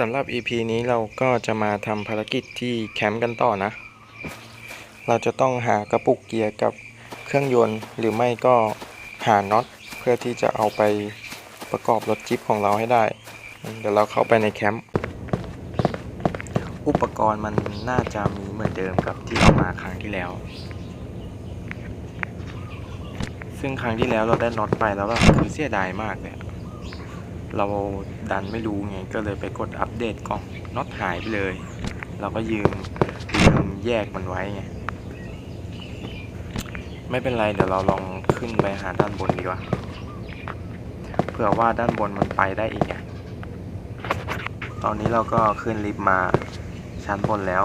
สำหรับ EP นี้เราก็จะมาทำภารกิจที่แคมป์กันต่อนะ เราจะต้องหากระปุกเกียร์กับเครื่องยนต์ หรือไม่ก็หาน็อตเพื่อที่จะเอาไปประกอบรถจิ๊ปของเราให้ได้ เดี๋ยวเราเข้าไปในแคมป์ อุปกรณ์มันน่าจะมีเหมือนเดิมกับที่เรามาครั้งที่แล้ว ซึ่งครั้งที่แล้วเราได้น็อตไปแล้วก็คือเสียดายมากเลย เราดันไม่รู้ไงก็เลยไปกดอัปเดตกล่องน็อตหายไปเลย เราก็ยืมยืมแยกมันไว้ไงไม่เป็นไรเดี๋ยวเราลองขึ้นไปหาด้านบนดีกว่าเผื่อว่าด้านบนมันไปได้อีกไงตอนนี้เราก็ขึ้นลิฟต์มาชั้นบนแล้ว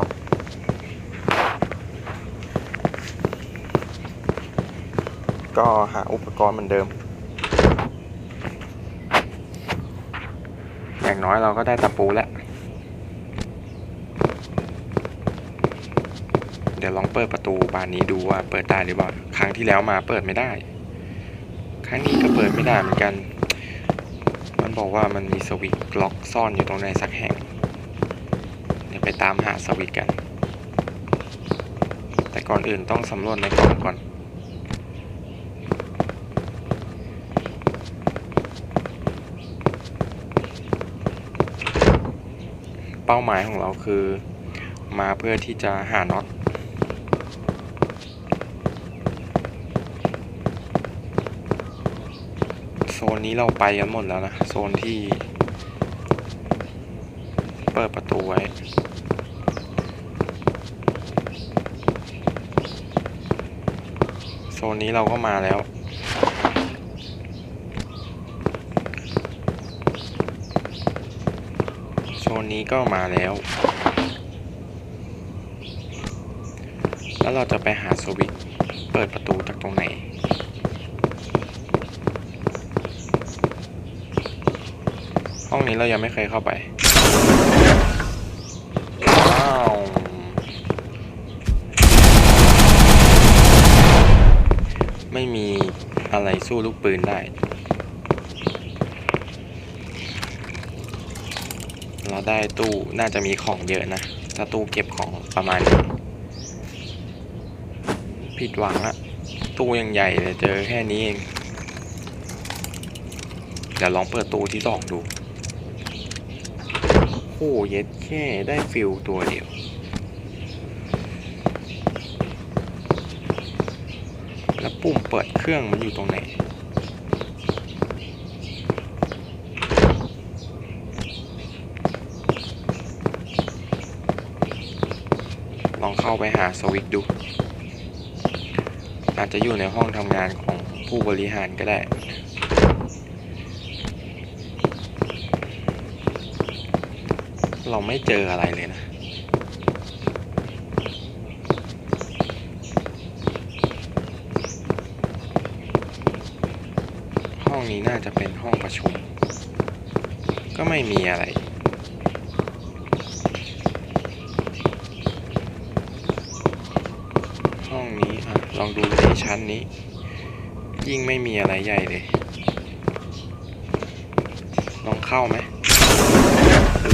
ก็หาอุปกรณ์เหมือนเดิม อย่างน้อยเราก็ได้ตะปูแล้ว เดี๋ยวลองเปิดประตูบานนี้ดูว่าเปิดได้หรือเปล่า ครั้งที่แล้วมาเปิดไม่ได้ ครั้งนี้ก็เปิดไม่ได้เหมือนกัน มันบอกว่ามันมีสวิตช์ล็อกซ่อนอยู่ตรงไหนสักแห่ง เดี๋ยวไปตามหาสวิตช์กัน แต่ก่อนอื่นต้องสำรวจในกล่องก่อน เป้าหมายของเราคือมาเพื่อที่จะหาน็อตโซนนี้เราไปกันหมดแล้วนะ โซนที่ เปิดประตูไว้โซนนี้เราก็มาแล้ว โซ นี้ก็มาแล้ว แล้วเราจะไปหาสวิตเปิดประตูจากตรงไหน ห้องนี้เรายังไม่เคยเข้าไป ว้าวไม่มีอะไรสู้ลูกปืนได้ เรา ได้ตู้น่าจะมีของเยอะนะ ถ้าตู้เก็บของประมาณนี้ผิดหวังอะตู้ยังใหญ่เลยเจอแค่นี้เอง เดี๋ยวลองเปิดตู้ที่สองดู โอ้เย็ดแค่ได้ฟิลตัวเดียว แล้วปุ่มเปิดเครื่องมันอยู่ตรงไหน ล องเข้าไปหาสวิตดู อาจจะอยู่ในห้องทำงานของผู้บริหารก็ได้ เราไม่เจออะไรเลยนะ ห้องนี้น่าจะเป็นห้องประชุม ก็ไม่มีอะไร ห้องนี้อะ ลองดูที่ชั้นนี้ ยิ่งไม่มีอะไรใหญ่เลย ลองเข้าไหมโอ้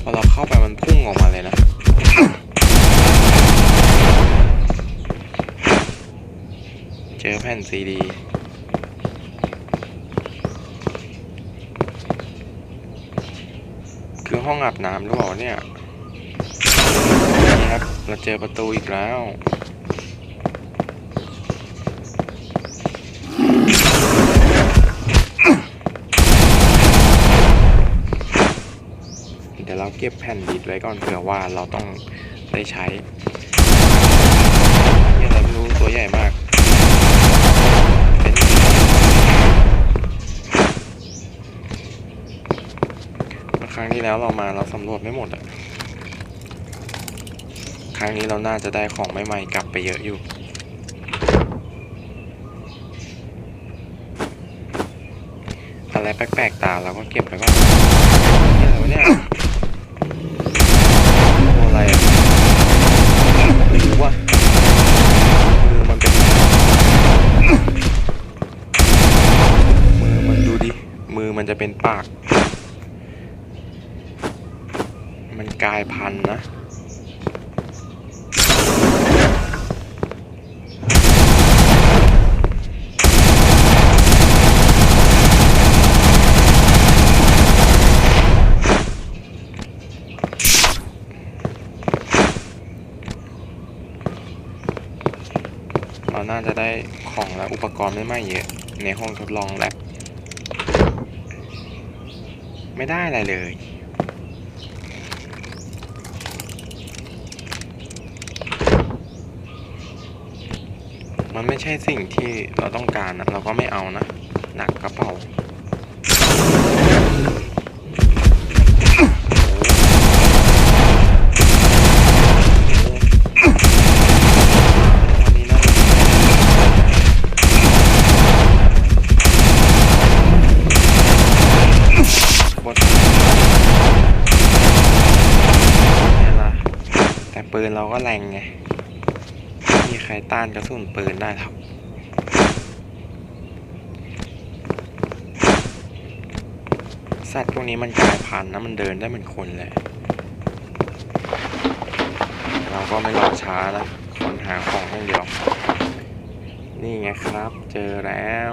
พอเราเข้าไปมันพุ่งออกมาเลยนะเจอแผ่นซีดีคือห้องอาบน้ำหรือเปล่าเนี่ย นี่ครับ เราเจอประตูอีกแล้ว เก็บแผ่นดิดไว้ก่อนเผื่อว่าเราต้องได้ใช้นี่อะไรไม่รู้ตัวใหญ่มากเป็นครั้งที่แล้วเรามาเราสำรวจไม่หมดอะครั้งนี้เราน่าจะได้ของใหม่ๆกลับไปเยอะอยู่อะไรแปลกๆตาเราก็เก็บไปก่อนนี่อะไรวะเนี่ย มือมันกลายพันธุ์นะเราน่าจะได้ของและอุปกรณ์ไม่ไม่เยอะ ในห้องทดลองแลบ ไม่ได้อะไรเลย มันไม่ใช่สิ่งที่เราต้องการนะเราก็ไม่เอานะ หนักกระเป๋าโอ้โหอันนี้น่าจะบดเนี่ยล่ะแต่ปืนเราก็แรงไง ไม่มีใคร ต้านกระสุนปืนได้หรอกสัตว์พวกนี้มันกลายพันธุ์นะมันเดินได้เหมือนคนเลย เราก็ไม่รอช้านะค้นหาของอย่างเดียว นี่ไงครับ เจอแล้ว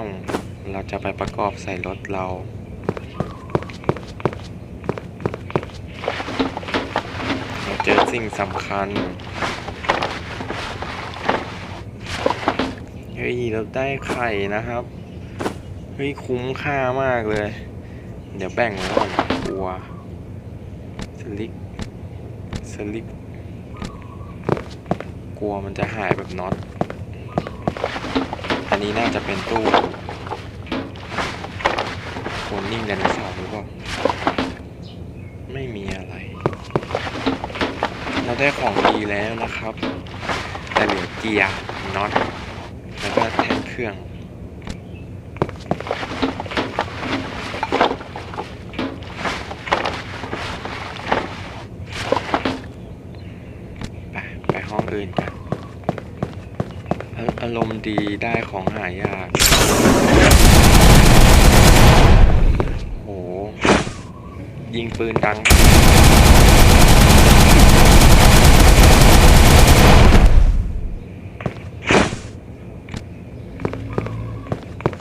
เราจะไปประกอบใส่รถเราเราเจอสิ่งสำคัญ เฮ้ยเราได้ไข่นะครับ เฮ้ยคุ้มค่ามากเลย เดี๋ยวแบ่งไว้ก่อนกลัวสลิกสลิกกลัวมันจะหายแบบน็อต อันนี้น่าจะเป็นตู้คนนิ่งไดโนเสาร์หรือเปล่า ไม่มีอะไร เราได้ของดีแล้วนะครับ แต่เหลือเกียร์น็อต แล้วก็แทนเครื่องไปไปห้องอื่นกันอาอารมณ์ดีได้ของหายากโหยิงปืนดัง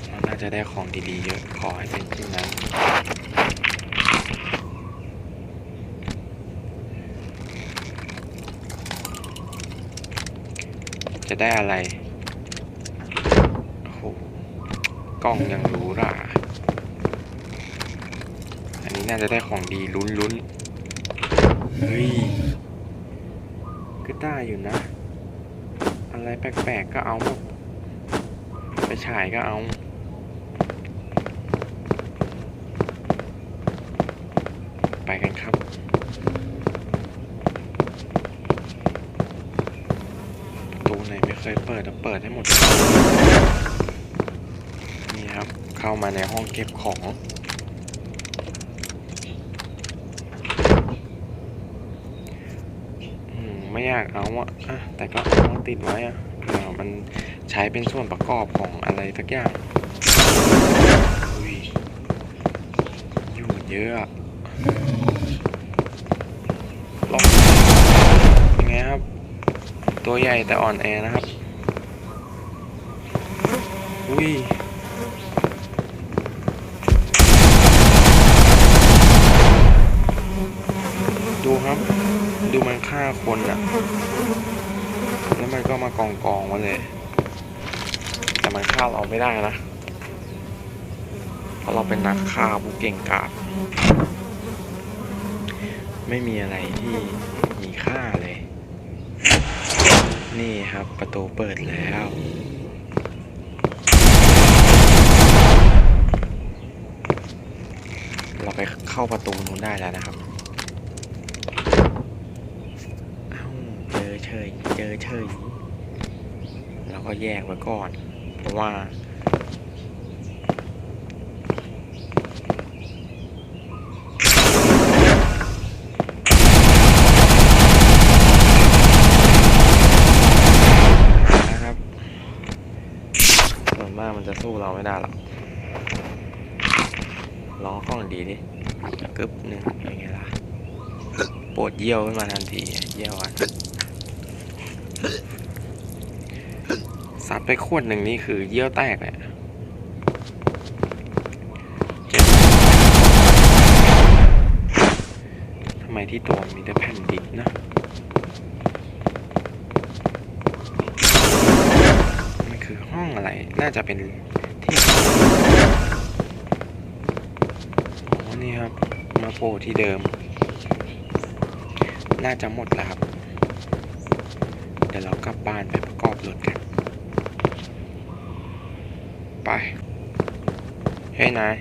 เราน่า จะได้ของดีๆเยอะ ขอให้เป็นเช่นนั้นจะได้อะไร โอ้โห กล้องยังรู้หราอันนี้น่าจะได้ของดีลุ้นลุ้นๆเฮ้ย ก็ได้อยู่นะ อะไรแปลกๆก็เอาหมดไปฉายก็เอา ไป กันครับ ตูไหนไม่เคยเปิดเราเปิดให้หมด นี่ครับ เข้ามาในห้องเก็บของไม่อยากเอาอะอะแต่ก็ต้องติดไว้อะเผื่อมันใช้เป็นส่วนประกอบของอะไรสักอย่าง อุ้ย อยู่เยอะอะลองยังไงครับ ตัวใหญ่แต่อ่อนแอนะครับ อุ้ยดูครับ ดูมันฆ่าคนอะแล้วมันก็มากองกองๆไว้เลย แต่มันฆ่าเราไม่ได้นะ เพราะเราเป็นนักฆ่าผู้เก่งกาจไม่มีอะไรที่มีค่าเลย นี่ครับประตูเปิดแล้ว เราไปเข้าประตูนู้นได้แล้วนะครับ เอ้าเจอเฉยเจอเฉยเราก็แยกไว้ก่อน เพราะว่า นะครับ สู้เราไม่ได้หรอกล้อข้องดีดิกึบหนึ่งเป็นไงล่ะปวดเยี่ยวขึ้นมาทันทีเยี่ยวอะซัดไปขวดหนึ่งนี่คือเยี่ยวแตกเลยทำไมที่ตัวมีแต่แผ่นดินนะมันคือห้องอะไร น่าจะเป็น นี่ครับ มาโผล่ที่เดิม น่าจะหมดแล้วครับ เดี๋ยวเรากลับบ้านไปประกอบรถกัน ไป เฮ้ยนาย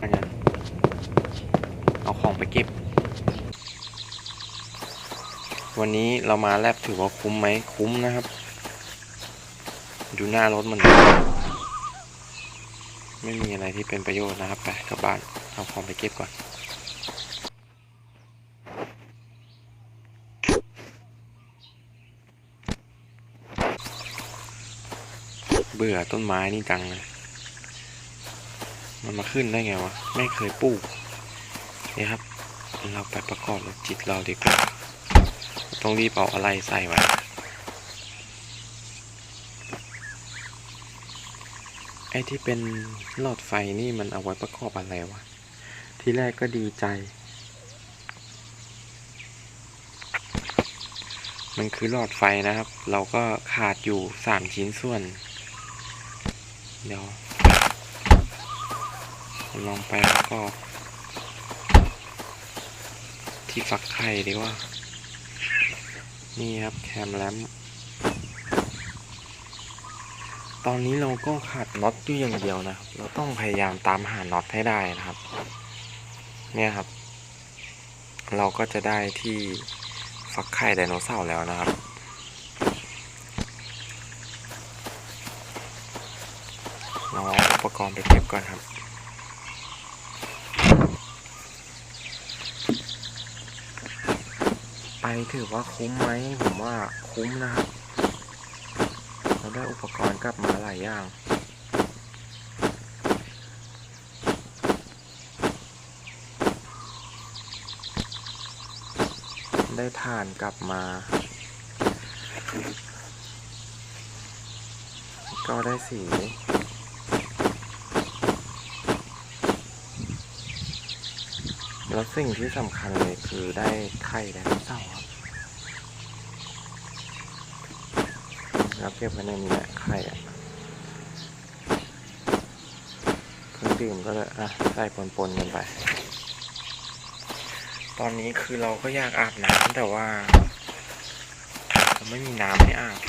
อันนั้นเอาของไปเก็บวันนี้เรามาแลบถือว่าคุ้มไหมคุ้มนะครับ ดูหน้ารถมัน ไม่มีอะไรที่เป็นประโยชน์นะครับไปกลับบ้านเอาของไปเก็บก่อนเบื่อต้นไม้นี่จังเลย มันมาขึ้นได้ไงวะ ไม่เคยปลูกนี่ครับ เราไปประกอบรถจิตเราดีกว่า ต้องรีบเอาอะไรใส่ไว้ ไอ้ที่เป็นหลอดไฟนี่มันเอาไว้ประกอบอะไรวะ ทีแรกก็ดีใจ มันคือหลอดไฟนะครับ เราก็ขาดอยู่สามชิ้นส่วน เดี๋ยว ลองไปประกอบที่ฟักไข่ดีว่า นี่ครับแคมแลมป์ ตอนนี้เราก็ขาดน็อตอยู่อย่างเดียวนะครับ เราต้องพยายามตามหาน็อตให้ได้นะครับ เนี่ยครับ เราก็จะได้ที่ฟักไข่ไดโนเสาร์แล้วนะครับ เราเอาอุปกรณ์ไปเก็บก่อนครับไปถือว่าคุ้มไหมผมว่าคุ้มนะครับ ได้อุปกรณ์กลับมาหลายอย่าง ได้ทานกลับมา ก็ได้สีแล้วสิ่งที่สำคัญเลยคือได้ไข่ไดโนเสาร์ ครับเก็บไว้ในนี้แหละไข่อะเครื่องดื่มก็เลยอะใส่ปนๆกันไป ตอนนี้คือเราก็อยากอาบน้ำแต่ว่าเราไม่มีน้ำให้อาบ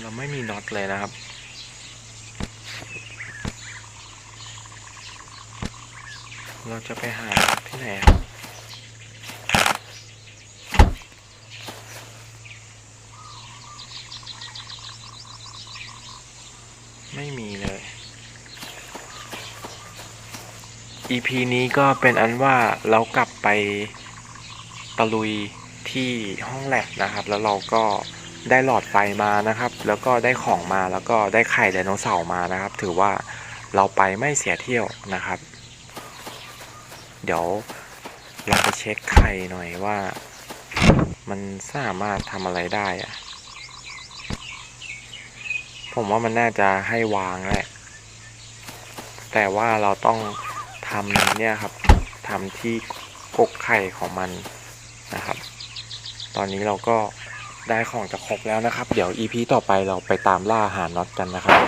เราไม่มีน็อตเลยนะครับเราจะไปหาที่ไหนครับ ไม่มีเลย EP นี้ก็เป็นอันว่าเรากลับไปตะลุยที่ห้องแลบนะครับ แล้วเราก็ได้หลอดไฟมานะครับ แล้วก็ได้ของมาแล้วก็ได้ไข่ไดโนเสาร์มานะครับ ถือว่าเราไปไม่เสียเที่ยวนะครับ เดี๋ยวเราไปเช็คไข่หน่อยว่า มันสามารถทำอะไรได้อะผมว่ามันน่าจะให้วางแหละแต่ว่าเราต้อง ทำเนี่ยครับทำที่กกไข่ของมันนะครับ ตอนนี้เราก็ได้ของจะครบแล้วนะครับ เดี๋ยว EP ต่อไปเราไปตามล่าหาน็อตกันนะครับ